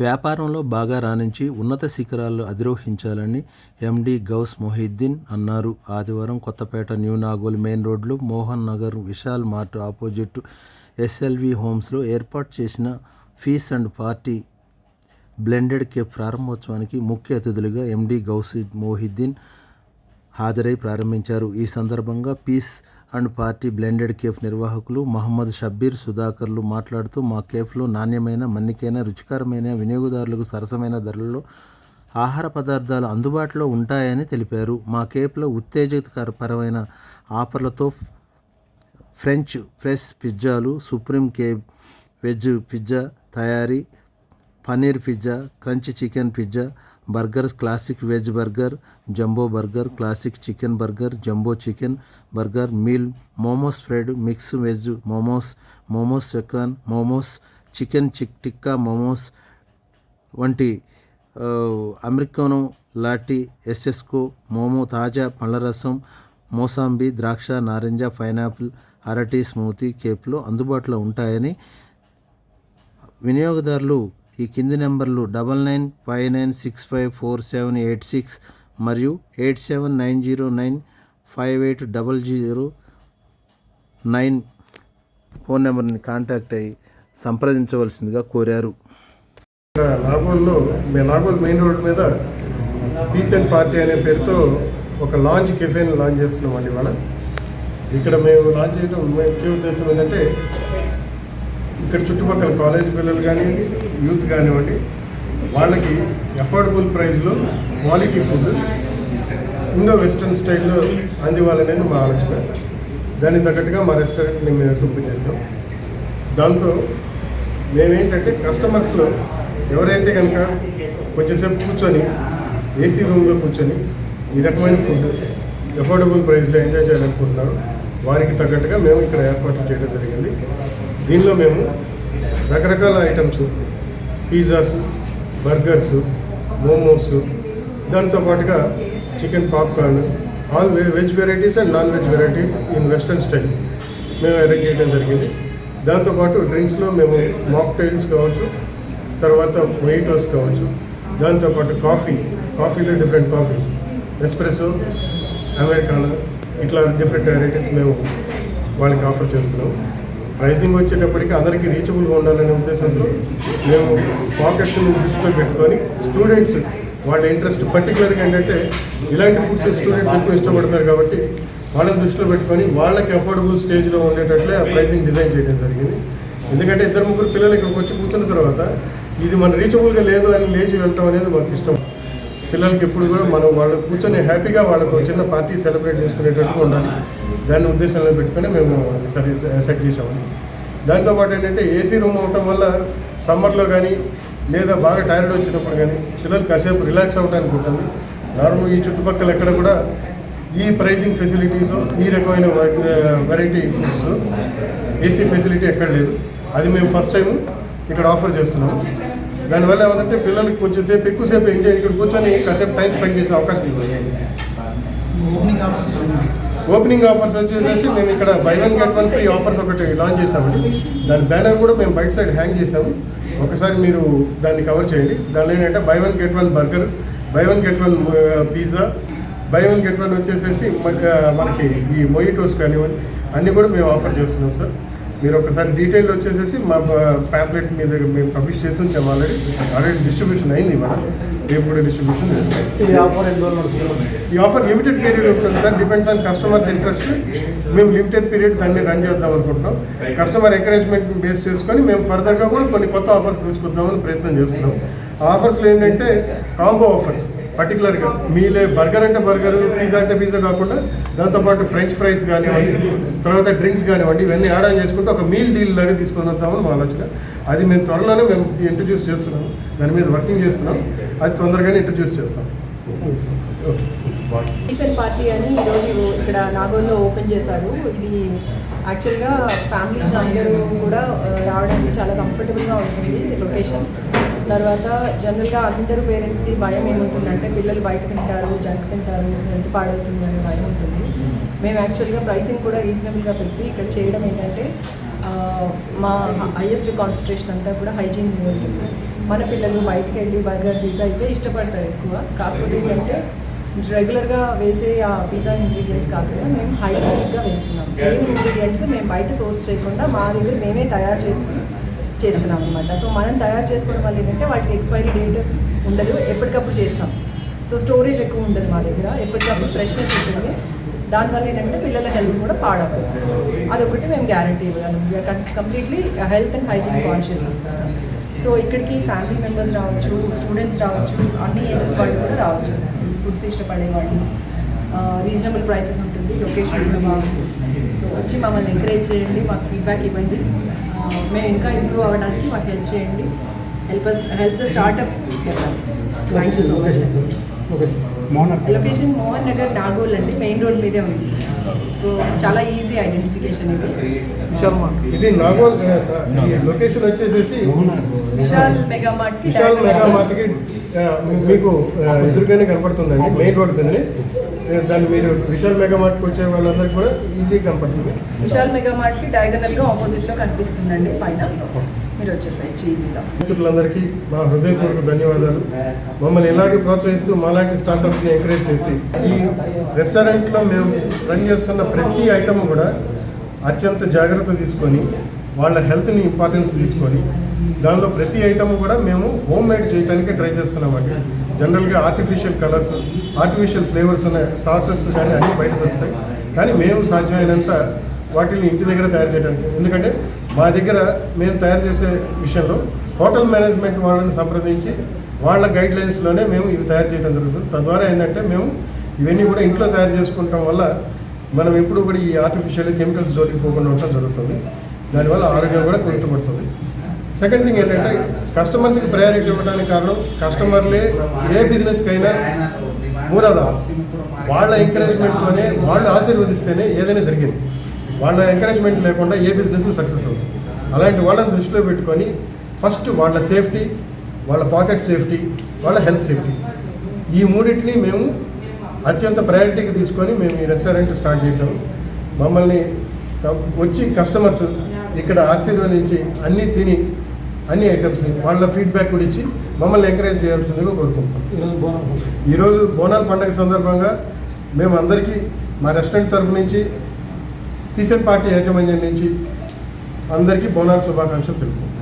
వ్యాపారంలో బాగా రాణించి ఉన్నత శిఖరాలు అధిరోహించాలని ఎండి గౌస్ మొహిద్దీన్ అన్నారు. ఆదివారం కొత్తపేట న్యూ నాగోల్ మెయిన్ రోడ్లో Mohan Nagar Vishal mart opposite SLV హోమ్స్లో ఏర్పాటు చేసిన peace and party blended cafe ప్రారంభోత్సవానికి ముఖ్య అతిథులుగా ఎండి గౌస్ మొహిద్దీన్ హాజరై ప్రారంభించారు. ఈ సందర్భంగా peace and party blended cafe నిర్వాహకులు మహమ్మద్ షబ్బీర్ సుధాకర్లు మాట్లాడుతూ మా కేఫ్లో నాణ్యమైన మన్నికైన రుచికరమైన వినియోగదారులకు సరసమైన ధరలలో ఆహార పదార్థాలు అందుబాటులో ఉంటాయని తెలిపారు. మా కేఫ్లో ఉత్తేజకరపరమైన ఆఫర్లతో ఫ్రెంచ్ ఫ్రెష్ పిజ్జాలు సుప్రీం కేఫ్ వెజ్ పిజ్జా తయారీ paneer pizza crunch chicken pizza burgers classic veg burger jumbo burger classic chicken burger jumbo chicken burger meal momos fried mix veg momos momos chicken momos chicken chick tikka momos వంటి Americano లాటి ఎస్ఎస్కో momo తాజా పళ్ళ రసం మోసాంబి ద్రాక్ష నారింజ pineapple అరటి smoothie కేప్లు అందుబాటులో ఉంటాయని వినియోగదారులు ఈ కింది నెంబర్లు double nine five nine six five four seven eight six మరియు eight seven nine zero nine five eight double zero nine phone నెంబర్ని కాంటాక్ట్ అయ్యి సంప్రదించవలసిందిగా కోరారు. ఇక్కడ నాగోల్లో మెయిన్ రోడ్ మీద పీస్ అండ్ పార్టీ అనే పేరుతో ఒక లాంచ్ కెఫేని లాంచ్ చేస్తున్నామండి ఇవాళ. ఇక్కడ మేము లాంచ్ చేయడం ముఖ్య ఉద్దేశం ఏంటంటే ఇక్కడ చుట్టుపక్కల కాలేజ్ పిల్లలు కానివ్వండి యూత్ కానివ్వండి వాళ్ళకి అఫోర్డబుల్ ప్రైస్లో క్వాలిటీ ఫుడ్ ఇండో వెస్ట్రన్ స్టైల్లో అందివ్వాలనేది మా ఆలోచన. దానికి తగ్గట్టుగా మా రెస్టారెంట్ని మేము ఎక్విప్ చేసాం దాంతో మేమేంటంటే కస్టమర్స్లో ఎవరైతే కనుక కొంచెంసేపు కూర్చొని ఏసీ రూమ్లో కూర్చొని ఈ రకమైన ఫుడ్ అఫోర్డబుల్ ప్రైస్లో ఎంజాయ్ చేయాలనుకుంటున్నారు వారికి తగ్గట్టుగా మేము ఇక్కడ ఏర్పాట్లు చేయడం జరిగింది. దీనిలో మేము రకరకాల ఐటమ్స్ పిజ్జాస్ బర్గర్స్ మోమోస్ దాంతో పాటుగా chicken popcorn all veg varieties and non veg varieties in western style మేము అరేంజ్ చేయడం జరిగింది. దాంతోపాటు డ్రింక్స్లో మేము మాక్టైల్స్ కావచ్చు తర్వాత మొయిటోస్ కావచ్చు దాంతోపాటు కాఫీ కాఫీలో డిఫరెంట్ కాఫీస్ ఎస్ప్రెసో అమెరికానో ఇట్లా డిఫరెంట్ వెరైటీస్ మేము వాళ్ళకి ఆఫర్ చేస్తున్నాం. ప్రైసింగ్ వచ్చేటప్పటికి అందరికీ రీచబుల్గా ఉండాలనే ఉద్దేశంతో మేము పాకెట్స్ని దృష్టిలో పెట్టుకొని స్టూడెంట్స్ వాళ్ళ ఇంట్రెస్ట్ పర్టికులర్గా ఏంటంటే ఇలాంటి ఫుడ్స్ స్టూడెంట్స్ ఎక్కువ ఇష్టపడతారు కాబట్టి వాళ్ళని దృష్టిలో పెట్టుకొని వాళ్ళకి అఫోర్డబుల్ స్టేజ్లో ఉండేటట్లే ఆ ప్రైసింగ్ డిజైన్ చేయడం జరిగింది. ఎందుకంటే ఇద్దరు ముగ్గురు పిల్లలు ఇక్కడికి వచ్చి కూర్చున్న తర్వాత ఇది మన రీచబుల్గా లేదు అని లేచి వెళ్ళటం అనేది మాకు ఇష్టం పిల్లలకి ఎప్పుడు కూడా మనం వాళ్ళు కూర్చొని హ్యాపీగా వాళ్ళకు ఒక చిన్న పార్టీ సెలబ్రేట్ చేసుకునేటట్టుగా ఉండాలి. దాన్ని ఉద్దేశంలో పెట్టుకుని మేము అది సర్వీస్ సెట్ చేసాము దాంతోపాటు ఏంటంటే ఏసీ రూమ్ అవటం వల్ల సమ్మర్లో కానీ లేదా బాగా టైర్డ్ వచ్చినప్పుడు కానీ పిల్లలు కాసేపు రిలాక్స్ అవ్వడానికి ఉంటుంది. నార్మల్ ఈ చుట్టుపక్కల ఎక్కడ కూడా ఈ ప్రైసింగ్ ఫెసిలిటీస్ ఈ రకమైన వెరైటీ ఏసీ ఫెసిలిటీ ఎక్కడ లేదు. అది మేము ఫస్ట్ టైం ఇక్కడ ఆఫర్ చేస్తున్నాము. దానివల్ల ఏమంటే పిల్లలకి కొంచెంసేపు ఎక్కువసేపు ఎంజాయ్ ఇక్కడ కూర్చొని కాసేపు టైం స్పెండ్ చేసే అవకాశం ఓపెనింగ్ ఆఫర్స్ వచ్చేసి మేము ఇక్కడ buy one get one free offers ఒకటి లాంచ్ చేసామండి దాని బ్యానర్ కూడా మేము బయట సైడ్ హ్యాంగ్ చేసాము ఒకసారి మీరు దాన్ని కవర్ చేయండి. దానిలో ఏంటంటే buy one get one burger buy one get one pizza buy one get one వచ్చేసేసి మన- మనకి ఈ మొయిటోస్ కానివ్వండి అన్నీ కూడా మేము ఆఫర్ చేస్తున్నాం సార్. మీరు ఒకసారి డీటెయిల్ వచ్చేసేసి మా ప్యాంప్లెట్ మీ దగ్గర మేము పబ్లిష్ చేసి ఉంచాము ఆల్రెడీ ఆల్రెడీ డిస్ట్రిబ్యూషన్ అయింది ఇవాళ. రేపు కూడా డిస్ట్రిబ్యూషన్ ఈ ఆఫర్ లిమిటెడ్ పీరియడ్ ఉంటుంది sir. Depends on customers interest మేము లిమిటెడ్ పీరియడ్ దాన్ని రన్ చేద్దాం అనుకుంటున్నాం. కస్టమర్ ఎంకరేజ్మెంట్ బేస్ చేసుకొని మేము ఫర్దర్గా కూడా కొన్ని కొత్త ఆఫర్స్ తీసుకుందామని ప్రయత్నం చేస్తున్నాం. ఆ ఆఫర్స్లో ఏంటంటే కాంబో ఆఫర్స్ పర్టికులర్గా మీలే బర్గర్ అంటే బర్గర్ పిజ్జా అంటే పిజ్జా కాకుండా దాంతోపాటు ఫ్రెంచ్ ఫ్రైస్ కానివ్వండి తర్వాత డ్రింక్స్ కానివ్వండి ఇవన్నీ యాడ్ ఆన్ చేసుకుంటే ఒక మీల్ డీల్ లాగా తీసుకొని వద్దామని మా ఆలోచన. అది మేము త్వరలోనే మేము ఇంట్రడ్యూస్ చేస్తున్నాం. దాని మీద వర్కింగ్ చేస్తున్నాం. అది తొందరగానే ఇంట్రడ్యూస్ చేస్తాం. ఓకే రీసెంట్ పార్టీ అని ఈరోజు ఇక్కడ నాగోల్లో ఓపెన్ చేశారు. ఇది యాక్చువల్గా ఫ్యామిలీస్ అందరూ కూడా రావడానికి చాలా కంఫర్టబుల్గా ఉంటుంది లొకేషన్ తర్వాత జనరల్గా అందరూ పేరెంట్స్కి భయం ఏముంటుందంటే పిల్లలు బయట తింటారు జంక్ తింటారు హెల్త్ పాడవుతుంది అనే భయం ఉంటుంది. మేము యాక్చువల్గా ప్రైసింగ్ కూడా రీజనబుల్గా పెట్టి ఇక్కడ చేయడం ఏంటంటే మా హైయెస్ట్ కాన్సన్ట్రేషన్ అంతా కూడా హైజీన్ మీద ఉంటుంది మన పిల్లలు బయటకు వెళ్ళి బర్గర్ పిజ్జా అయితే ఇష్టపడతారు ఎక్కువ. కాకపోతే ఏంటంటే రెగ్యులర్గా వేసే ఆ పిజ్జా ఇంగ్రీడియంట్స్ కాకుండా మేము హైజీనిక్గా వేస్తున్నాం. సేమ్ ఇంగ్రీడియంట్స్ మేము బయట సోర్స్ చేయకుండా మా దగ్గర మేమే తయారు చేసుకుని చేస్తున్నాం అనమాట సో మనం తయారు చేసుకోవడం వల్ల ఏంటంటే వాటికి ఎక్స్పైరీ డేట్ ఉండదు ఎప్పటికప్పుడు చేస్తాం. సో స్టోరేజ్ ఎక్కువ ఉండదు మా దగ్గర ఎప్పటికప్పుడు ఫ్రెష్నెస్ ఉంటుంది. దానివల్ల ఏంటంటే పిల్లల హెల్త్ కూడా పాడవదు అదొకటి మేము గ్యారంటీ ఇవ్వగలం. Completely health and hygiene conscious so ఇక్కడికి ఫ్యామిలీ మెంబర్స్ రావచ్చు స్టూడెంట్స్ రావచ్చు అన్ని ఏజెస్ వాళ్ళు కూడా రావచ్చు. ఫుడ్స్ ఇష్టపడే వాళ్ళు. రీజనబుల్ ప్రైసెస్ ఉంటుంది లొకేషన్ కూడా బాగుంటుంది. సో వచ్చి మమ్మల్ని ఎంకరేజ్ చేయండి మాకు ఫీడ్బ్యాక్ ఇవ్వండి. మేము ఇంకా ఇంప్రూవ్ అవ్వడానికి మాకు హెల్ప్ చేయండి. Help help the startup thank you so much అండి లొకేషన్ మోహన్ నగర్ నాగోల్ అండి. మెయిన్ రోడ్ మీదే ఉంది. సో చాలా ఈజీ ఐడెంటిఫికేషన్ ఇది. ఇది నాగోల్ ఈ లొకేషన్ వచ్చేసేసి విశాల్ మెగా మార్ట్కి విశాల్ మెగా. మార్ట్కి ఆ, మీకు ఎదురుగానే కనపడుతుందండి. మెయిన్ రోడ్ మీదనే. దాన్ని మీరు విశాల్ మెగా మార్ట్కి వచ్చే వాళ్ళందరికీ కూడా ఈజీగా కనపడుతుంది. విశాల్ మెగా మార్ట్కి డయాగనల్గా ఆపోజిట్లో కనిపిస్తుందండి పైన. మీరు వచ్చేసాయి. చీజీలో మిత్రులందరికీ మా హృదయపూర్వక ధన్యవాదాలు. మమ్మల్ని ఇలాగే ప్రోత్సహిస్తూ మాలాంటి స్టార్టప్స్ని ఎంకరేజ్ చేసి ఈ రెస్టారెంట్లో మేము రన్ చేస్తున్న ప్రతి ఐటమ్ కూడా అత్యంత జాగ్రత్త తీసుకొని వాళ్ళ హెల్త్ని ఇంపార్టెన్స్ తీసుకొని దానిలో ప్రతి ఐటమ్ కూడా మేము హోమ్ మేడ్ చేయడానికి ట్రై చేస్తున్నామండి. జనరల్గా ఆర్టిఫిషియల్ కలర్స్ ఆర్టిఫిషియల్ ఫ్లేవర్స్ ఉన్న సాసెస్ కానీ అన్నీ బయట దొరుకుతాయి. కానీ మేము సాధ్యమైనంత వాటిని ఇంటి దగ్గర తయారు చేయడానికి ఎందుకంటే మా దగ్గర మేము తయారు చేసే విషయంలో హోటల్ మేనేజ్మెంట్ వాళ్ళని సంప్రదించి వాళ్ళ గైడ్ లైన్స్లోనే మేము ఇవి తయారు చేయడం జరుగుతుంది. తద్వారా ఏంటంటే మేము ఇవన్నీ కూడా ఇంట్లో తయారు చేసుకుంటాం వల్ల మనం ఎప్పుడు కూడా ఈ ఆర్టిఫిషియల్ కెమికల్స్ జోలికి పోకుండా ఉండటం జరుగుతుంది. దానివల్ల ఆరోగ్యం కూడా కుదుటపడుతుంది. సెకండ్ థింగ్ ఏంటంటే కస్టమర్స్కి ప్రయారిటీ ఇవ్వడానికి కారణం కస్టమర్లే ఏ బిజినెస్కి అయినా మూలాధారం వాళ్ళ ఎంకరేజ్మెంట్తోనే వాళ్ళు ఆశీర్వదిస్తేనే ఏదైనా జరిగింది. వాళ్ళ ఎంకరేజ్మెంట్ లేకుండా ఏ బిజినెస్ సక్సెస్ అవుతుంది అలాంటి వాళ్ళని దృష్టిలో పెట్టుకొని ఫస్ట్ వాళ్ళ సేఫ్టీ వాళ్ళ పాకెట్ సేఫ్టీ వాళ్ళ హెల్త్ సేఫ్టీ ఈ మూడింటిని మేము అత్యంత ప్రయారిటీకి తీసుకొని మేము ఈ రెస్టారెంట్ స్టార్ట్ చేసాము మమ్మల్ని వచ్చి కస్టమర్స్ ఇక్కడ ఆశీర్వదించి అన్నీ తిని అన్ని ఐటమ్స్ని వాళ్ళ ఫీడ్బ్యాక్ కూడా ఇచ్చి మమ్మల్ని ఎంకరేజ్ చేయాల్సిందిగా కోరుకుంటున్నాం. ఈరోజు బోనాల పండుగ. సందర్భంగా మేము అందరికీ మా రెస్టారెంట్ తరపు నుంచి పీసెంట్ పార్టీ యాజమాన్యం నుంచి అందరికీ బోనాల శుభాకాంక్షలు తెలుపు